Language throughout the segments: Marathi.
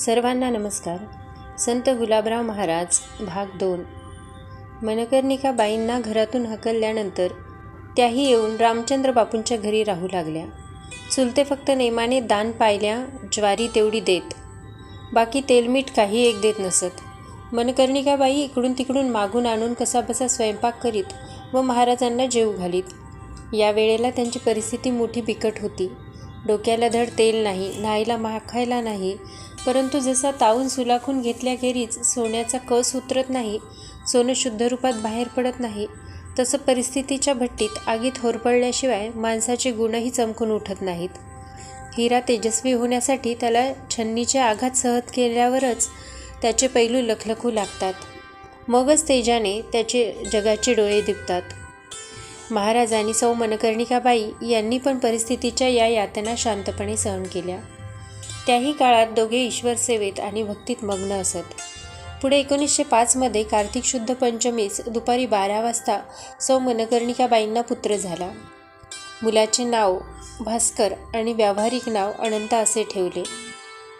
सर्वांना नमस्कार. संत गुलाबराव महाराज भाग दोन. मनकर्णिका बाईंना घरातून हकलल्यानंतर त्याही येऊन रामचंद्र बापूंच्या घरी राहू लागल्या. चुलते फक्त नेमाने दान पायल्या ज्वारी तेवढी देत. बाकी तेलमीठ काही एक देत नसत. मनकर्णिकाबाई इकडून तिकडून मागून आणून कसाबसा स्वयंपाक करीत व महाराजांना जेव घालीत. या वेळेला त्यांची परिस्थिती मोठी बिकट होती. डोक्याला धड तेल नाही न्हायला माखायला नाही परंतु जसा तावून सुलाखून घेतल्याखेरीज सोन्याचा कस उतरत नाही सोनं शुद्ध रूपात बाहेर पडत नाही तसं परिस्थितीच्या भट्टीत आगीत होरपळल्याशिवाय माणसाचे गुणही चमकून उठत नाहीत. हिरा तेजस्वी होण्यासाठी त्याला छन्नीचे आघात सहत केल्यावरच त्याचे पैलू लखलखू लागतात. मगच तेजाने त्याचे जगाचे डोळे दिपतात महाराज आणि सौ मनकर्णिकाबाई यांनी पण परिस्थितीच्या या यातना शांतपणे सहन केल्या. त्याही काळात दोघे ईश्वर सेवेत आणि भक्तीत मग्न असत. पुढे एकोणीसशे पाचमध्ये कार्तिक शुद्ध पंचमीस दुपारी बारा वाजता सौ मनकर्णिकाबाईंना पुत्र झाला. मुलाचे नाव भास्कर आणि व्यावहारिक नाव अनंत असे ठेवले.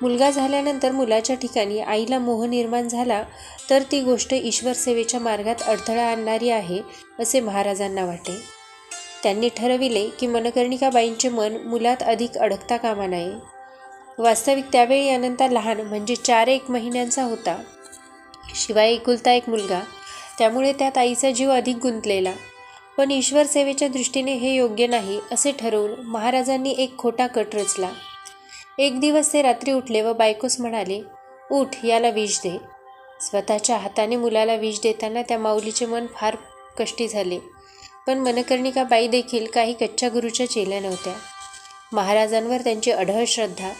मुलगा झाल्यानंतर मुलाच्या ठिकाणी आईला मोह निर्माण झाला तर ती गोष्ट ईश्वर सेवेच्या मार्गात अडथळा आणणारी आहे असे महाराजांना वाटे. त्यांनी ठरविले की मनकर्णिकाबाईंचे मन मुलात अधिक अडकता कामा नये. वास्तविक त्यावेळी अनंता लहान म्हणजे चार एक महिन्यांचा होता. शिवाय एकुलता एक मुलगा. त्यामुळे त्यात आईचा जीव अधिक गुंतलेला. पण ईश्वर सेवेच्या दृष्टीने हे योग्य नाही असे ठरवून महाराजांनी एक खोटा कट रचला. एक दिवस ते रात्री उठले व बायकोस म्हणाले उठ याला विष दे. स्वतःच्या हाताने मुलाला विष देताना त्या माऊलीचे मन फार कष्टी झाले. पण मनकर्णिका बाई देखील काही कच्च्या गुरुच्या चेल्या नव्हत्या. महाराजांवर त्यांची अढळ श्रद्धा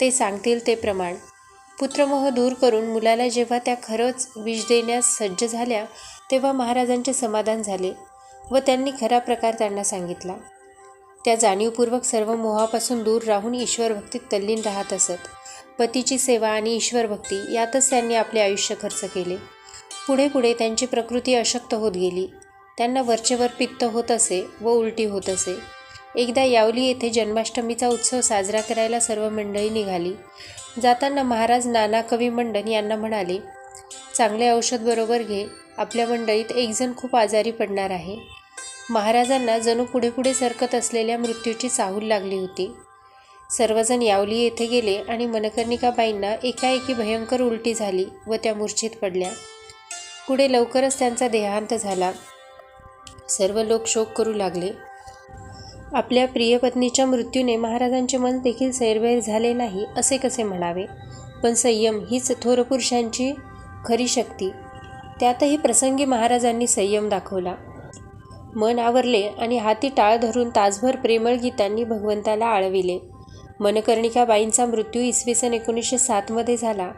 ते सांगतील ते प्रमाण. पुत्रमोह दूर करून मुलाला जेव्हा त्या खरंच विष देण्यास सज्ज झाल्या तेव्हा महाराजांचे समाधान झाले व त्यांनी खरा प्रकार त्यांना सांगितला. त्या जाणीवपूर्वक सर्व मोहापासून दूर राहून ईश्वरभक्तीत तल्लीन राहत असत. पतीची सेवा आणि ईश्वरभक्ती यातच त्यांनी आपले आयुष्य खर्च केले. पुढे पुढे त्यांची प्रकृती अशक्त होत गेली. त्यांना वरचेवर पित्त होत असे व उलटी होत असे. एकदा यावली येथे जन्माष्टमीचा उत्सव साजरा करायला सर्व मंडळी निघाली. जाताना महाराज नाना कवी मंडन यांना म्हणाले चांगले औषध बरोबर घे. आपल्या मंडळीत एकजण खूप आजारी पडणार आहे. महाराजांना जणू पुढे पुढे सरकत असलेल्या मृत्यूची चाहूल लागली होती. सर्वजण यावली येथे गेले आणि मनकर्णिकाबाईंना एकाएकी भयंकर उलटी झाली व त्या मूर्छित पडल्या. पुढे लवकरच त्यांचा देहांत झाला. सर्व लोक शोक करू लागले. आपल्या प्रियपत्नीच्या मृत्यूने महाराजांचे मन देखील सैरवैर झाले नाही असे कसे म्हणावे? पण संयम हीच थोर पुरुषांची खरी शक्ती. त्यातही प्रसंगी महाराजांनी संयम दाखवला. मन आवरले आणि हाती टाळ धरून तासभर प्रेमळ गीतांनी भगवंताला आळविले. मनकर्णिकाबाईंचा मृत्यू इसवी सन एकोणीसशे सातमध्ये झाला.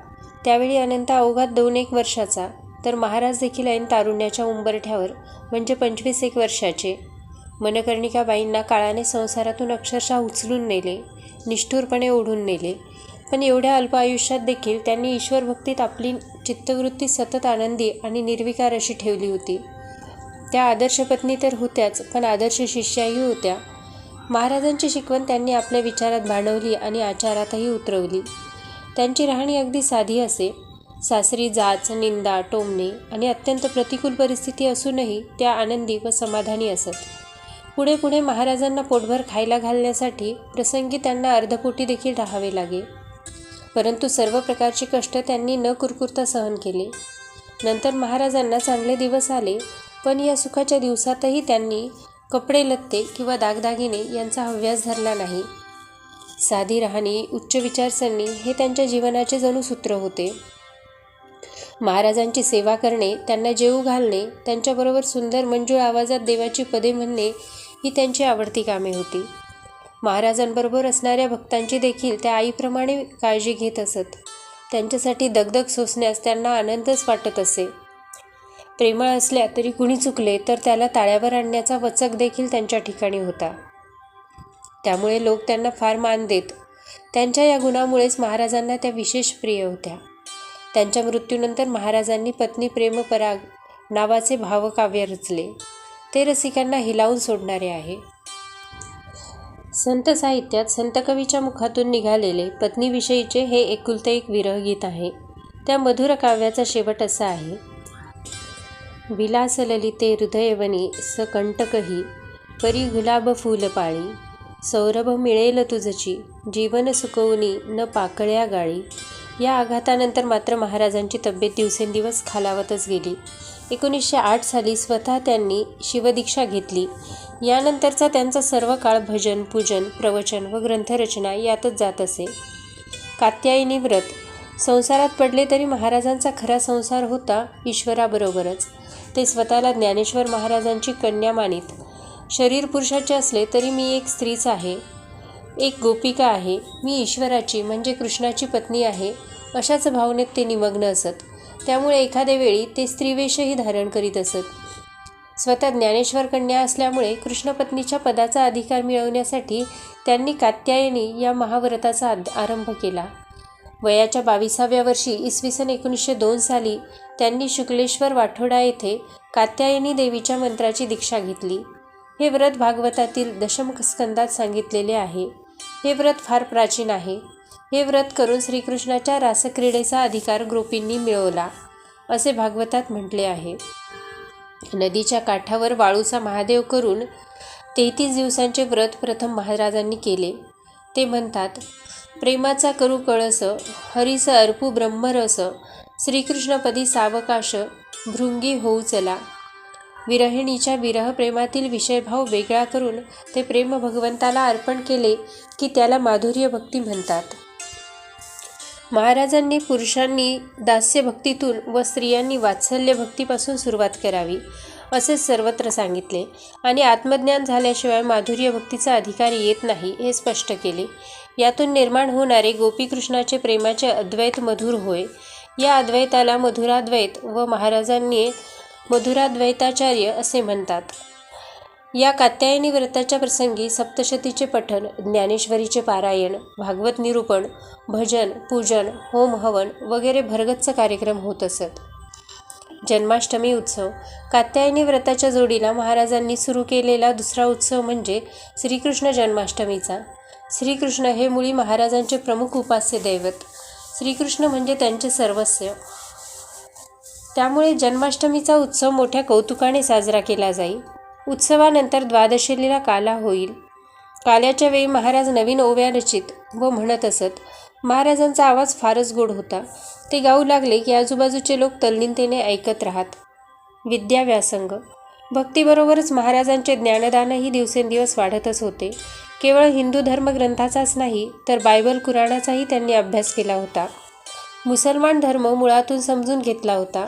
त्यावेळी अनंत अवघात दोन एक वर्षाचा. तर महाराज देखील ऐन तारुण्याच्या उंबरठ्यावर म्हणजे पंचवीस एक वर्षाचे. मनकर्णिकाबाईंना काळाने संसारातून अक्षरशः उचलून नेले निष्ठुरपणे ओढून नेले. पण एवढ्या अल्प आयुष्यात देखील त्यांनी ईश्वरभक्तीत आपली चित्तवृत्ती सतत आनंदी आणि निर्विकार अशी ठेवली होती. त्या आदर्श पत्नी तर होत्याच पण आदर्श शिष्याही होत्या. महाराजांची शिकवण त्यांनी आपल्या विचारात भांडवली आणि आचारातही उतरवली. त्यांची राहणी अगदी साधी असे. सासरी जाच निंदा टोमणे आणि अत्यंत प्रतिकूल परिस्थिती असूनही त्या आनंदी व समाधानी असत. पुढे पुढे महाराजांना पोटभर खायला घालण्यासाठी प्रसंगी त्यांना अर्धपोटी देखील राहावे लागे. परंतु सर्व प्रकारचे कष्ट त्यांनी न कुरकुरता सहन केले. नंतर महाराजांना चांगले दिवस आले पण या सुखाच्या दिवसातही त्यांनी कपडे लत्ते किंवा दागदागिने यांचा हव्यास धरला नाही. साधी राहणी उच्च विचारसरणी हे त्यांच्या जीवनाचे जणू सूत्र होते. महाराजांची सेवा करणे त्यांना जेऊ घालणे त्यांच्याबरोबर सुंदर मंजूळ आवाजात देवाची पदे म्हणणे ही त्यांची आवडती कामे होती. महाराजांबरोबर असणाऱ्या भक्तांची देखील त्या आईप्रमाणे काळजी घेत असत. त्यांच्यासाठी दगदग सोसण्यास त्यांना आनंदच वाटत असे. प्रेमळ असल्या तरी कुणी चुकले तर त्याला ताळ्यावर आणण्याचा वचक देखील त्यांच्या ठिकाणी होता. त्यामुळे लोक त्यांना फार मान देत त्यांच्या या गुणामुळेच महाराजांना त्या विशेष प्रिय होत्या. त्यांच्या मृत्यूनंतर महाराजांनी पत्नी प्रेमपराग नावाचे भावकाव्य रचले. ते रसिकांना हिलावून सोडणारे आहे. संत साहित्यात संतकवीच्या मुखातून निघालेले पत्नीविषयीचे हे एकुलते एक विरहगीत आहे. त्या मधुर काव्याचा शेवट असा आहे. विलास ललिते हृदयवनी स कंटकही परी गुलाब फुलपाळी सौरभ मिळेल तुझची जीवन सुकवणी न पाकळ्या गाळी. या आघातानंतर मात्र महाराजांची तब्येत दिवसेंदिवस खालावतच गेली. एकोणीसशे आठ साली स्वतः त्यांनी शिवदीक्षा घेतली. यानंतरचा त्यांचा सर्व काळ भजन पूजन प्रवचन व ग्रंथरचना यातच जात असे. कात्यायनी व्रत. संसारात पडले तरी महाराजांचा खरा संसार होता ईश्वराबरोबरच. ते स्वतःला ज्ञानेश्वर महाराजांची कन्या मानित. शरीर पुरुषाचे असले तरी मी एक स्त्रीच आहे. एक गोपिका आहे. मी ईश्वराची म्हणजे कृष्णाची पत्नी आहे अशाच भावनेत ते निमग्न असत. त्यामुळे एखाद्या वेळी ते स्त्रीवेशही धारण करीत असत. स्वतः ज्ञानेश्वर कन्या असल्यामुळे कृष्णपत्नीच्या पदाचा अधिकार मिळवण्यासाठी त्यांनी कात्यायनी या महाव्रताचा आद- आरंभ केला. वयाच्या बावीसाव्या वर्षी इसवी सन एकोणीसशे दोन साली त्यांनी शुक्लेश्वर वाठोडा येथे कात्यायनी देवीच्या मंत्राची दीक्षा घेतली. हे व्रत भागवतातील दशम स्कंदात सांगितलेले आहे. हे व्रत फार प्राचीन आहे. हे व्रत करून श्रीकृष्णाच्या रासक्रीडेचा अधिकार गोपींनी मिळवला असे भागवतात म्हटले आहे. नदीच्या काठावर वाळूचा महादेव करून तेहतीस दिवसांचे व्रत प्रथम महाराजांनी केले. ते म्हणतात प्रेमाचा करू कळस हरिस अर्पू ब्रह्मरस श्रीकृष्णपदी सावकाश भृंगी होऊ चला. विरहिणीच्या विरह प्रेमातील विषयभाव वेगळा करून ते प्रेम भगवंताला अर्पण केले की त्याला माधुर्य भक्ती म्हणतात. महाराजांनी पुरुषांनी दास्य भक्तीतून व स्त्रियांनी वात्सल्य भक्तीपासून सुरुवात करावी असे सर्वत्र सांगितले. आणि आत्मज्ञान झाल्याशिवाय माधुर्य भक्तीचा अधिकार येत नाही हे स्पष्ट केले. यातून निर्माण होणारे गोपीकृष्णाचे प्रेमाचे अद्वैत मधुर होय. या अद्वैताला मधुराद्वैत व महाराजांनी मधुराद्वैताचार्य असे म्हणतात. या कात्यायनी व्रताच्या प्रसंगी सप्तशतीचे पठण ज्ञानेश्वरीचे पारायण भागवत निरूपण भजन पूजन होम हवन वगैरे भरगच्च कार्यक्रम होत असत. जन्माष्टमी उत्सव. कात्यायनी व्रताच्या जोडीला महाराजांनी सुरू केलेला दुसरा उत्सव म्हणजे श्रीकृष्ण जन्माष्टमीचा. श्रीकृष्ण हे मुळी महाराजांचे प्रमुख उपास्य दैवत. श्रीकृष्ण म्हणजे त्यांचे सर्वस्व. त्यामुळे जन्माष्टमीचा उत्सव मोठ्या कौतुकाने साजरा केला जाईल उत्सवानंतर द्वादशीला काला होईल. काल्याच्या वेळी महाराज नवीन ओव्या रचित व म्हणत असत महाराजांचा आवाज फारच गोड होता. ते गाऊ लागले की आजूबाजूचे लोक तल्लीनतेने ऐकत राहत. विद्या व्यासंग. भक्तीबरोबरच महाराजांचे ज्ञानदानही दिवसेंदिवस वाढतच होते. केवळ हिंदू धर्मग्रंथाचाच नाही तर बायबल कुराणाचाही त्यांनी अभ्यास केला होता. मुसलमान धर्म मुळातून समजून घेतला होता.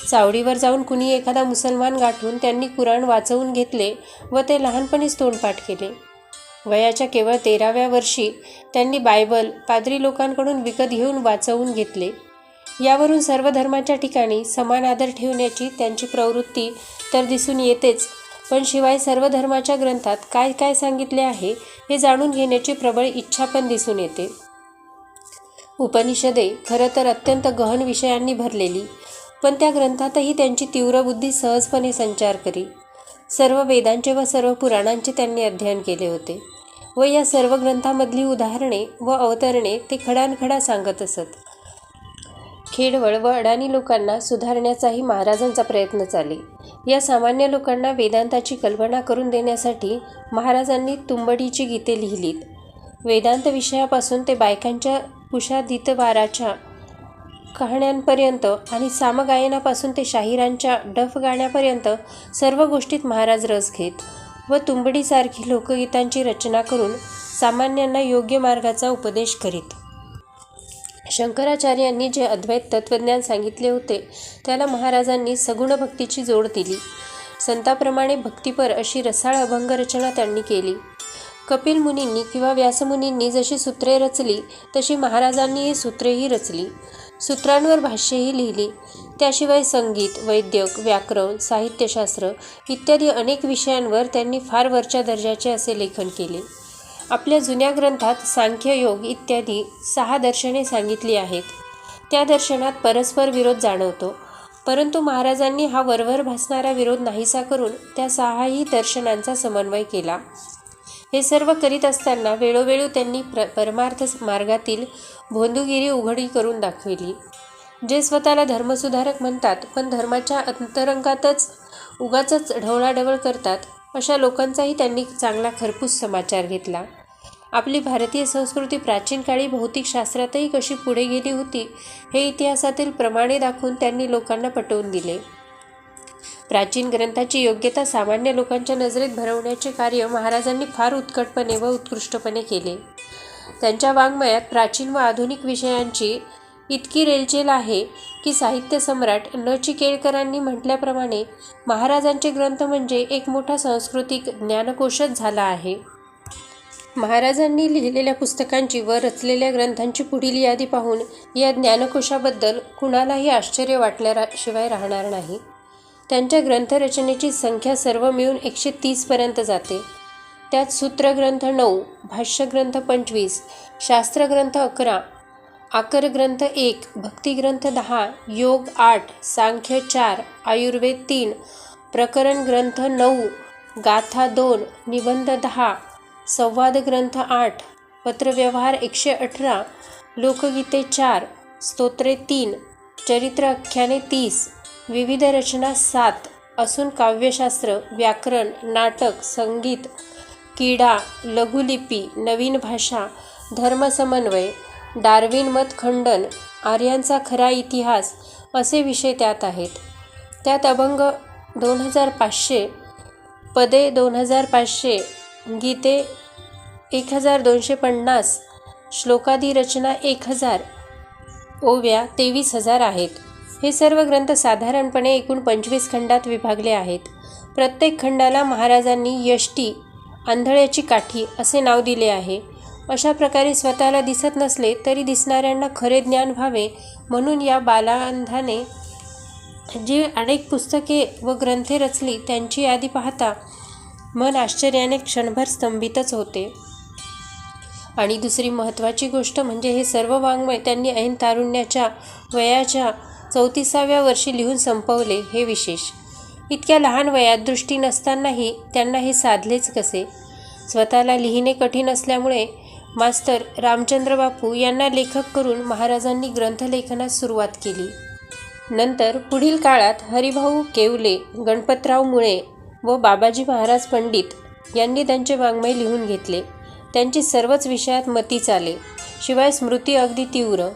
चावडीवर जाऊन कुणी एखादा मुसलमान गाठून त्यांनी कुराण वाचवून घेतले व ते लहानपणीच तोंडपाठ केले. वयाच्या केवळ तेराव्या वर्षी त्यांनी बायबल पादरी लोकांकडून विकत घेऊन वाचवून घेतले. यावरून सर्व धर्माच्या ठिकाणी समान आदर ठेवण्याची त्यांची प्रवृत्ती तर दिसून येतेच पण शिवाय सर्व धर्माच्या ग्रंथात काय काय सांगितले आहे हे जाणून घेण्याची प्रबळ इच्छा पण दिसून येते. उपनिषदे खरं तर अत्यंत गहन विषयांनी भरलेली पण त्या ग्रंथातही त्यांची तीव्र बुद्धी सहजपणे संचार करी. सर्व वेदांचे व सर्व पुराणांचे त्यांनी अध्ययन केले होते व या सर्व ग्रंथामधली उदाहरणे व अवतरणे ते खडानखडा सांगत असत. खेडवळ व अडाणी लोकांना सुधारण्याचाही महाराजांचा प्रयत्न चाले. या सामान्य लोकांना वेदांताची कल्पना करून देण्यासाठी महाराजांनी तुंबडीची गीते लिहिलीत. वेदांत विषयापासून ते बायकांच्या कुशादितवाराच्या कहाण्यांपर्यंत आणि सामगायनापासून ते शाहिरांच्या डफ गाण्यापर्यंत सर्व गोष्टीत महाराज रस घेत व तुंबडीसारखी लोकगीतांची रचना करून सामान्यांना योग्य मार्गाचा उपदेश करीत. शंकराचार्यांनी जे अद्वैत तत्त्वज्ञान सांगितले होते त्याला महाराजांनी सगुण भक्तीची जोड दिली. संताप्रमाणे भक्तीपर अशी रसाळ अभंग रचना त्यांनी केली. कपिल मुनींनी किंवा व्यासमुनींनी जशी सूत्रे रचली तशी महाराजांनी ही सूत्रेही रचली. सूत्रांवर भाष्यही लिहिली. त्याशिवाय संगीत वैद्यक व्याकरण साहित्यशास्त्र इत्यादी अनेक विषयांवर त्यांनी फार वरच्या दर्जाचे असे लेखन केले. आपल्या जुन्या ग्रंथात सांख्ययोग इत्यादी सहा दर्शने सांगितली आहेत. त्या दर्शनात परस्पर विरोध जाणवतो. परंतु महाराजांनी हा वरवर भासणारा विरोध नाहीसा करून त्या सहाही दर्शनांचा समन्वय केला. हे सर्व करीत असताना वेळोवेळी त्यांनी प्र परमार्थ मार्गातील भोंदूगिरी उघडी करून दाखविली. जे स्वतःला धर्मसुधारक म्हणतात पण धर्माच्या अंतरंगातच उगाचच ढवळाढवळ करतात अशा लोकांचाही त्यांनी चांगला खरपूस समाचार घेतला. आपली भारतीय संस्कृती प्राचीन काळी भौतिकशास्त्रातही कशी पुढे गेली होती हे इतिहासातील प्रमाणे दाखवून त्यांनी लोकांना पटवून दिले. प्राचीन ग्रंथाची योग्यता सामान्य लोकांच्या नजरेत भरवण्याचे कार्य महाराजांनी फार उत्कटपणे व उत्कृष्टपणे केले. त्यांच्या वाङ्मयात प्राचीन व आधुनिक विषयांची इतकी रेलचेल आहे की साहित्य सम्राट न चिकेळकरांनी म्हटल्याप्रमाणे महाराजांचे ग्रंथ म्हणजे एक मोठा सांस्कृतिक ज्ञानकोशच झाला आहे. महाराजांनी लिहिलेल्या पुस्तकांची व रचलेल्या ग्रंथांची पुढील यादी पाहून या ज्ञानकोशाबद्दल कुणालाही आश्चर्य वाटल्याशिवाय राहणार नाही. त्यांच्या ग्रंथरचनेची संख्या सर्व मिळून एकशे तीसपर्यंत जाते. त्यात सूत्रग्रंथ नऊ भाष्यग्रंथ पंचवीस शास्त्रग्रंथ अकरा आकर ग्रंथ एक भक्तिग्रंथ दहा योग आठ सांख्य चार आयुर्वेद तीन प्रकरण ग्रंथ नऊ गाथा दोन निबंध दहा संवाद ग्रंथ आठ पत्रव्यवहार एकशे अठरा लोकगीते चार स्तोत्रे तीन चरित्र आख्याने तीस विविध रचना सात असून काव्यशास्त्र व्याकरण नाटक संगीत क्रीडा लघुलिपी नवीन भाषा धर्मसमन्वय डार्विन मत खंडन आर्यांचा खरा इतिहास असे विषय त्यात आहेत. त्यात अभंग दोन हजार पाचशे पदे दोन हजार पाचशे गीते एक हजार दोनशे पन्नास श्लोकादी रचना एक हजार ओव्या तेवीस हजार आहेत. हे सर्व ग्रंथ साधारणपणे एकूण पंचवीस खंडात विभागले आहेत. प्रत्येक खंडाला महाराजांनी यष्टी आंधळ्याची काठी असे नाव दिले आहे. अशा प्रकारे स्वतःला दिसत नसले तरी दिसणाऱ्यांना खरे ज्ञान व्हावे म्हणून या बालांधाने जी अनेक पुस्तके व ग्रंथे रचली त्यांची यादी पाहता मन आश्चर्याने क्षणभर स्तंभितच होते. आणि दुसरी महत्त्वाची गोष्ट म्हणजे हे सर्व वाङ्मय त्यांनी ऐन तारुण्याच्या वयाच्या चौतीसाव्या वर्षी लिहून संपवले हे विशेष. इतक्या लहान वयात दृष्टी नसतानाही त्यांना हे साधलेच कसे? स्वतःला लिहिणे कठीण असल्यामुळे मास्तर रामचंद्र बापू यांना लेखक करून महाराजांनी ग्रंथलेखनास सुरुवात केली. नंतर पुढील काळात हरिभाऊ केवले गणपतराव मुळे व बाबाजी महाराज पंडित यांनी त्यांचे वाङ्मय लिहून घेतले. त्यांची सर्वच विषयात मती चाले. शिवाय स्मृती अगदी तीव्र.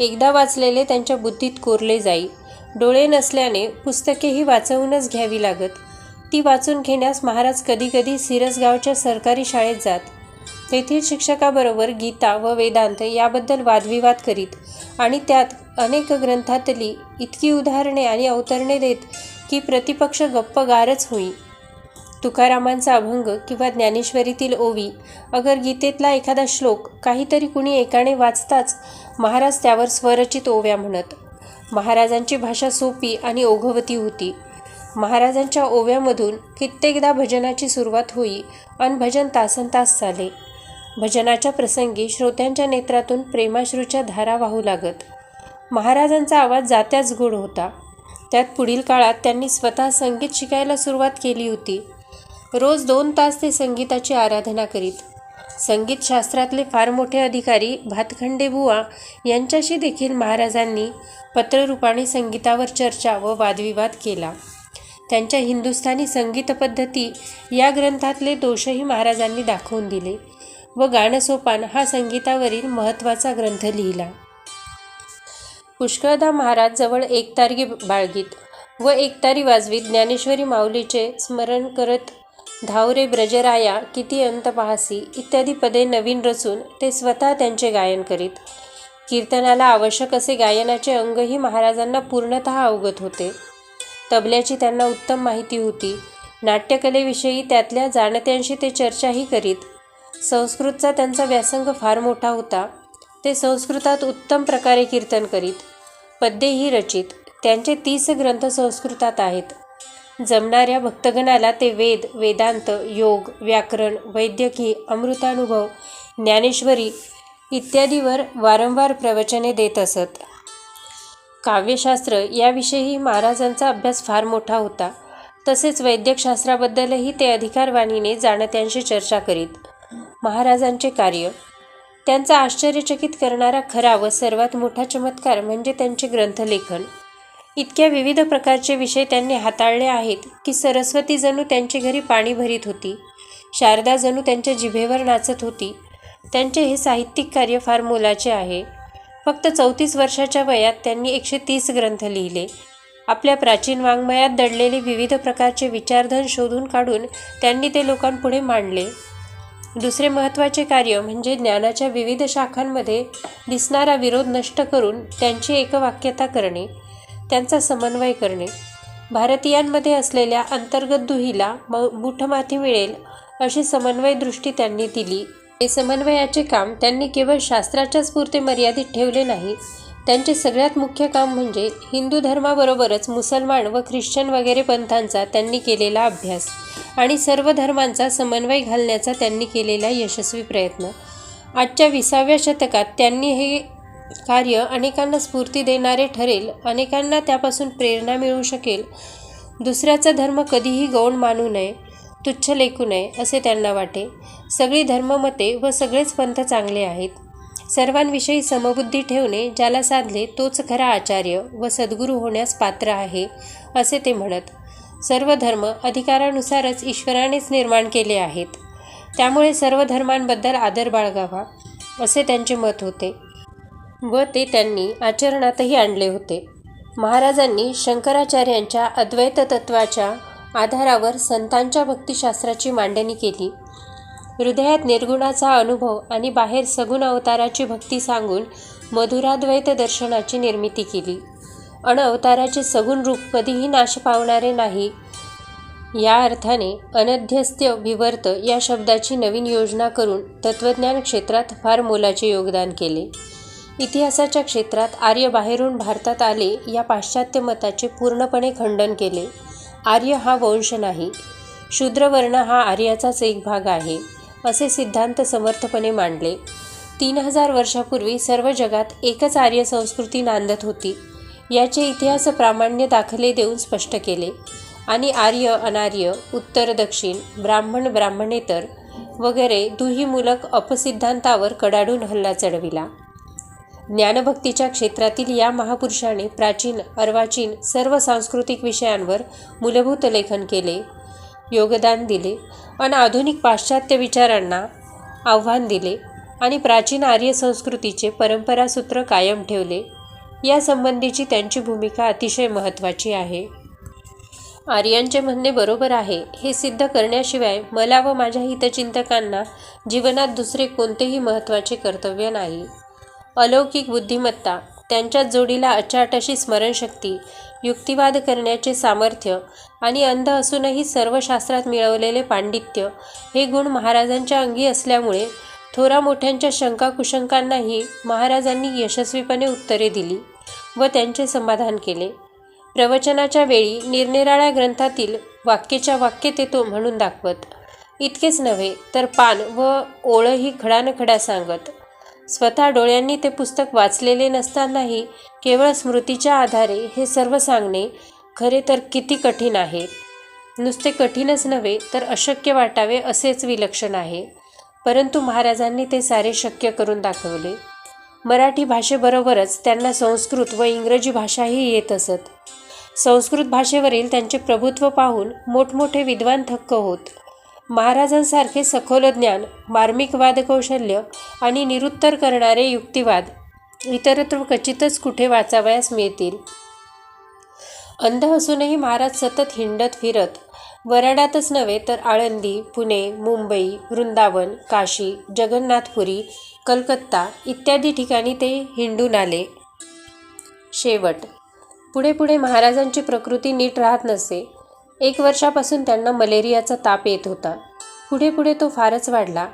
एकदा वाचलेले त्यांच्या बुद्धीत कोरले जाई. डोळे नसल्याने पुस्तकेही वाचवूनच घ्यावी लागत. ती वाचून घेण्यास महाराज कधीकधी सिरसगावच्या सरकारी शाळेत जात. तेथील शिक्षकाबरोबर गीता व वेदांत याबद्दल वादविवाद करीत आणि त्यात अनेक ग्रंथातली इतकी उदाहरणे आणि अवतरणे देत की प्रतिपक्ष गप्पगारच होई. तुकारामांचा अभंग किंवा ज्ञानेश्वरीतील ओवी अगर गीतेतला एखादा श्लोक काहीतरी कुणी एकाने वाचताच महाराज त्यावर स्वरचित ओव्या म्हणत. महाराजांची भाषा सोपी आणि ओघवती होती. महाराजांच्या ओव्यामधून कित्येकदा भजनाची सुरुवात होई आणि भजन तासन तास चाले. भजनाच्या प्रसंगी श्रोत्यांच्या नेत्रातून प्रेमाश्रूच्या धारा वाहू लागत. महाराजांचा आवाज जात्याच गोड होता. त्यात पुढील काळात त्यांनी स्वतः संगीत शिकायला सुरुवात केली होती. रोज दोन तास ते संगीताची आराधना करीत. संगीतशास्त्रातले फार मोठे अधिकारी भातखंडे बुवा यांच्याशी देखील महाराजांनी पत्ररूपाने संगीतावर चर्चा व वादविवाद केला. त्यांच्या हिंदुस्थानी संगीत पद्धती या ग्रंथातले दोषही महाराजांनी दाखवून दिले व गाणसोपान हा संगीतावरील महत्त्वाचा ग्रंथ लिहिला. पुष्कळदा महाराज जवळ एकतारी बाळगीत व एकतारी वाजवीत ज्ञानेश्वरी माऊलीचे स्मरण करत धावरे ब्रजराया किती अंत पाहासी इत्यादी पदे नवीन रचून ते स्वतः त्यांचे गायन करीत. कीर्तनाला आवश्यक असे गायनाचे अंगही महाराजांना पूर्णत अवगत होते. तबल्याची त्यांना उत्तम माहिती होती. नाट्यकलेविषयी त्यातल्या जाणत्यांशी ते चर्चाही करीत. संस्कृतचा त्यांचा व्यासंग फार मोठा होता. ते संस्कृतात उत्तम प्रकारे कीर्तन करीत. पद्येही रचित. त्यांचे तीस ग्रंथ संस्कृतात आहेत. जमणाऱ्या भक्तगणाला ते वेद वेदांत योग व्याकरण वैद्यकी अमृतानुभव ज्ञानेश्वरी इत्यादीवर वारंवार प्रवचने देत असत. काव्यशास्त्र याविषयी महाराजांचा अभ्यास फार मोठा होता. तसेच वैद्यकशास्त्राबद्दलही ते अधिकारवाणीने जाणत्यांशी चर्चा करीत. महाराजांचे कार्य. त्यांचा आश्चर्यचकित करणारा खरा व सर्वात मोठा चमत्कार म्हणजे त्यांचे ग्रंथलेखन. इतक्या विविध प्रकारचे विषय त्यांनी हाताळले आहेत की सरस्वती जणू त्यांच्या घरी पाणी भरीत होती. शारदा जणू त्यांच्या जिभेवर नाचत होती. त्यांचे हे साहित्यिक कार्य फार मोलाचे आहे. फक्त चौतीस वर्षाच्या वयात त्यांनी एकशे तीस ग्रंथ लिहिले. आपल्या प्राचीन वाङ्मयात दडलेले विविध प्रकारचे विचारधन शोधून काढून त्यांनी ते लोकांपुढे मांडले. दुसरे महत्त्वाचे कार्य म्हणजे ज्ञानाच्या विविध शाखांमध्ये दिसणारा विरोध नष्ट करून त्यांची एकवाक्यता करणे. त्यांचा समन्वय करणे. भारतीयांमध्ये असलेल्या अंतर्गत दुहीला म मुठमाती मिळेल अशी समन्वय दृष्टी त्यांनी दिली. हे समन्वयाचे काम त्यांनी केवळ शास्त्राच्याच पुरते मर्यादित ठेवले नाही त्यांचे सगळ्यात मुख्य काम म्हणजे हिंदू धर्माबरोबरच मुसलमान व ख्रिश्चन वगैरे पंथांचा त्यांनी केलेला अभ्यास आणि सर्व धर्मांचा समन्वय घालण्याचा त्यांनी केलेला यशस्वी प्रयत्न. आजच्या विसाव्या शतकात त्यांनी हे कार्य अनेकांना स्फूर्ती देणारे ठरेल अनेकांना त्यापासून प्रेरणा मिळू शकेल. दुसऱ्याचा धर्म कधीही गौण मानू नये तुच्छ लेखू नये असे त्यांना वाटे. सगळी धर्ममते व सगळेच पंथ चांगले आहेत. सर्वांविषयी समबुद्धी ठेवणे ज्याला साधले तोच खरा आचार्य व सद्गुरू होण्यास पात्र आहे असे ते म्हणत. सर्व धर्म अधिकारानुसारच ईश्वरानेच निर्माण केले आहेत. त्यामुळे सर्व धर्मांबद्दल आदर बाळगावा असे त्यांचे मत होते. व ते त्यांनी आचरणातही आणले होते. महाराजांनी शंकराचार्यांच्या अद्वैत तत्वाच्या आधारावर संतांच्या भक्तिशास्त्राची मांडणी केली. हृदयात निर्गुणाचा अनुभव आणि बाहेर सगुण अवताराची भक्ती सांगून मधुराद्वैत दर्शनाची निर्मिती केली. अण अवताराचे सगुण रूप कधीही नाश पावणारे नाही. या अर्थाने अनध्यस्त्य विवर्त या शब्दाची नवीन योजना करून तत्त्वज्ञान क्षेत्रात फार मोलाचे योगदान केले. इतिहासाच्या क्षेत्रात आर्य बाहेरून भारतात आले या पाश्चात्य मताचे पूर्णपणे खंडन केले. आर्य हा वंश नाही. शूद्रवर्ण हा आर्याचाच एक भाग आहे असे सिद्धांत समर्थपणे मांडले. तीन हजार वर्षापूर्वी सर्व जगात एकच आर्य संस्कृती नांदत होती याचे इतिहास प्रामाण्य दाखले देऊन स्पष्ट केले. आणि आर्य अनार्य उत्तर दक्षिण ब्राह्मण ब्राह्मणेतर वगैरे दुहीमूलक अपसिद्धांतावर कडाडून हल्ला चढविला. ज्ञानभक्तीच्या क्षेत्रातील या महापुरुषाने प्राचीन अर्वाचीन सर्व सांस्कृतिक विषयांवर मूलभूत लेखन केले योगदान दिले आणि आधुनिक पाश्चात्य विचारांना आव्हान दिले आणि प्राचीन आर्य संस्कृतीचे परंपरासूत्र कायम ठेवले. यासंबंधीची त्यांची भूमिका अतिशय महत्त्वाची आहे. आर्यांचे म्हणणे बरोबर आहे. हे सिद्ध करण्याशिवाय मला व माझ्या हितचिंतकांना जीवनात दुसरे कोणतेही महत्त्वाचे कर्तव्य नाही. अलौकिक बुद्धिमत्ता त्यांच्या जोडीला अचाट अशी स्मरणशक्ती युक्तिवाद करण्याचे सामर्थ्य आणि अंध असूनही सर्व शास्त्रात मिळवलेले पांडित्य हे गुण महाराजांच्या अंगी असल्यामुळे थोरा मोठ्यांच्या शंका कुशंकांनाही महाराजांनी यशस्वीपणे उत्तरे दिली व त्यांचे समाधान केले. प्रवचनाच्या वेळी निरनिराळ्या ग्रंथातील वाक्याच्या वाक्य ते तो म्हणून दाखवत इतकेच नव्हे तर पान व ओळही खडानखडा सांगत स्वतः डोळ्यांनी ते पुस्तक वाचलेले नसतानाही केवळ स्मृतीच्या आधारे हे सर्व सांगणे खरे तर किती कठीण आहे. नुसते कठीणच नव्हे तर अशक्य वाटावे असेच विलक्षण आहे. परंतु महाराजांनी ते सारे शक्य करून दाखवले. मराठी भाषेबरोबरच त्यांना संस्कृत व इंग्रजी भाषाही येत असत. संस्कृत भाषेवरील त्यांचे प्रभुत्व पाहून मोठमोठे विद्वान थक्क होत. महाराजांसारखे सखोल ज्ञान मार्मिक वादकौशल्य आणि निरुत्तर करणारे युक्तिवाद इतरत्र क्वचितच कुठे वाचावयास मिळतील. अंध असूनही महाराज सतत हिंडत फिरत वराडातच नव्हे तर आळंदी पुणे मुंबई वृंदावन काशी जगन्नाथपुरी कलकत्ता इत्यादी ठिकाणी ते हिंडून आले. शेवट. पुढे पुढे महाराजांची प्रकृती नीट राहत नसे एक वर्षापासून त्यांना मलेरियाचा ताप येत होता. पुढे पुढे तो फारच वाढला.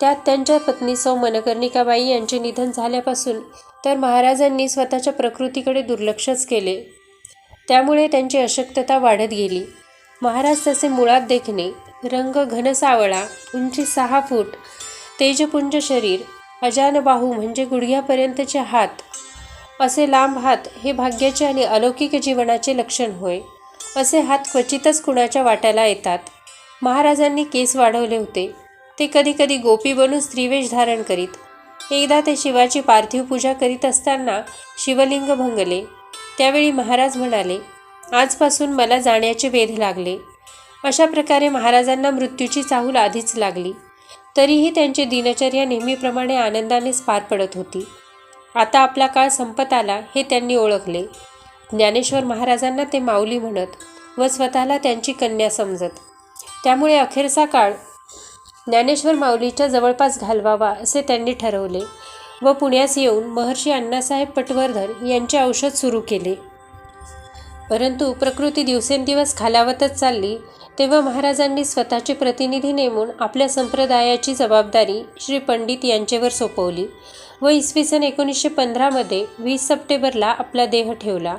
त्यात त्यांच्या पत्नी सौ मनकर्णिकाबाई यांचे निधन झाल्यापासून तर महाराजांनी स्वतःच्या प्रकृतीकडे दुर्लक्षच केले. त्यामुळे त्यांची अशक्तता वाढत गेली. महाराज तसे मुळात देखणे रंग घनसावळा उंची सहा फूट तेजपुंज शरीर अजान बाहू म्हणजे गुडघ्यापर्यंतचे हात असे लांब हात हे भाग्याचे आणि अलौकिक जीवनाचे लक्षण होय. असे हात क्वचितच कुणाच्या वाट्याला येतात. महाराजांनी केस वाढवले होते. ते कधीकधी गोपी बनून स्त्रीवेश धारण करीत. एकदा ते शिवाची पार्थिव पूजा करीत असताना शिवलिंग भंगले. त्यावेळी महाराज म्हणाले आजपासून मला जाण्याचे वेध लागले. अशा प्रकारे महाराजांना मृत्यूची चाहूल आधीच लागली. तरीही त्यांची दिनचर्या नेहमीप्रमाणे आनंदानेच पार पडत होती. आता आपला काळ संपत आला हे त्यांनी ओळखले. ज्ञानेश्वर महाराजांना ते माऊली म्हणत व स्वतःला त्यांची कन्या समजत. त्यामुळे अखेरचा काळ ज्ञानेश्वर माऊलीच्या जवळपास घालवावा असे त्यांनी ठरवले व पुण्यास येऊन महर्षी अण्णासाहेब पटवर्धन यांचे औषध सुरू केले. परंतु प्रकृती दिवसेंदिवस खालावतच चालली तेव्हा महाराजांनी स्वतःचे प्रतिनिधी नेमून आपल्या संप्रदायाची जबाबदारी श्री पंडित यांचेवर सोपवली व इसवी सन एकोणीसशे पंधरामध्ये वीस सप्टेंबरला आपला देह ठेवला.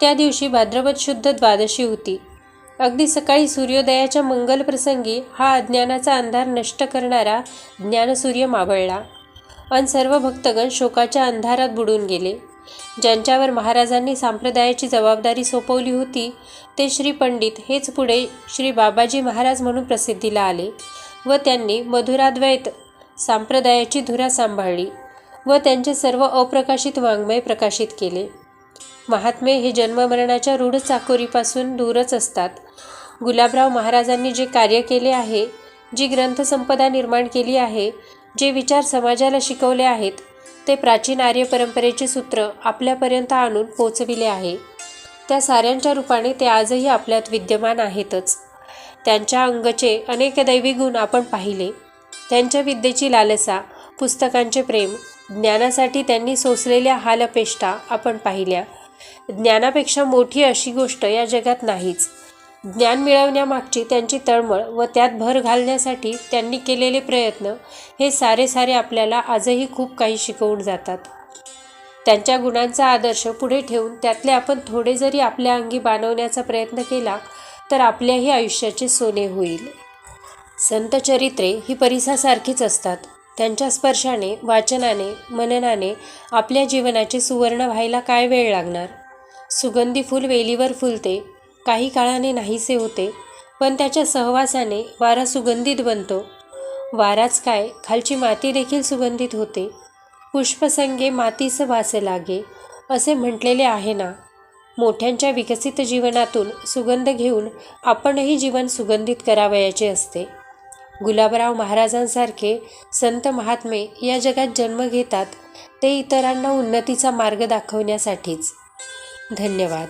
त्या दिवशी भाद्रपद शुद्ध द्वादशी होती. अगदी सकाळी सूर्योदयाच्या मंगलप्रसंगी हा अज्ञानाचा अंधार नष्ट करणारा ज्ञानसूर्य मावळला. अन सर्व भक्तगण शोकाच्या अंधारात बुडून गेले. ज्यांच्यावर महाराजांनी संप्रदायाची जबाबदारी सोपवली होती ते श्री पंडित हेच पुढे श्री बाबाजी महाराज म्हणून प्रसिद्धीला आले व त्यांनी मधुराद्वैत संप्रदायाची धुरा सांभाळली व त्यांचे सर्व अप्रकाशित वाङ्मय प्रकाशित केले. महात्मे हे जन्ममरणाच्या रूढ चाकोरीपासून दूरच असतात. गुलाबराव महाराजांनी जे कार्य केले आहे जी ग्रंथसंपदा निर्माण केली आहे जे विचार समाजाला शिकवले आहेत ते प्राचीन आर्य परंपरेचे सूत्र आपल्यापर्यंत आणून पोचविले आहे. त्या साऱ्यांच्या रूपाने ते आजही आपल्यात विद्यमान आहेतच. त्यांच्या अंगचे अनेक दैवी गुण आपण पाहिले. त्यांच्या विद्येची लालसा पुस्तकांचे प्रेम ज्ञानासाठी त्यांनी सोसलेल्या हालपेष्टा आपण पाहिल्या. ज्ञानापेक्षा मोठी अशी गोष्ट या जगात नाहीच. ज्ञान मिळवण्यामागची त्यांची तळमळ व त्यात भर घालण्यासाठी त्यांनी केलेले प्रयत्न हे सारे सारे आपल्याला आजही खूप काही शिकवून जातात. त्यांच्या गुणांचा आदर्श पुढे ठेवून त्यातले आपण थोडे जरी आपल्या अंगी बाणवण्याचा प्रयत्न केला तर आपल्याही आयुष्याचे सोने होईल. संतचरित्रे ही परिसासारखीच असतात. त्यांच्या स्पर्शाने वाचनाने मननाने आपल्या जीवनाचे सुवर्ण व्हायला काय वेळ लागणार? सुगंधी फूल वेलीवर फुलते काही काळाने नाहीसे होते पण त्याच्या सहवासाने वारा सुगंधित बनतो. वाराच काय खालची माती देखील सुगंधित होते. पुष्पसंगे मातीस वास लागे असे म्हटलेले आहे ना? मोठ्यांच्या विकसित जीवनातून सुगंध घेऊन आपणही जीवन सुगंधित करावयाचे असते. गुलाबराव महाराजांसारखे संत महात्मे या जगात जन्म घेतात ते इतरांना उन्नतीचा मार्ग दाखवण्यासाठीच. धन्यवाद.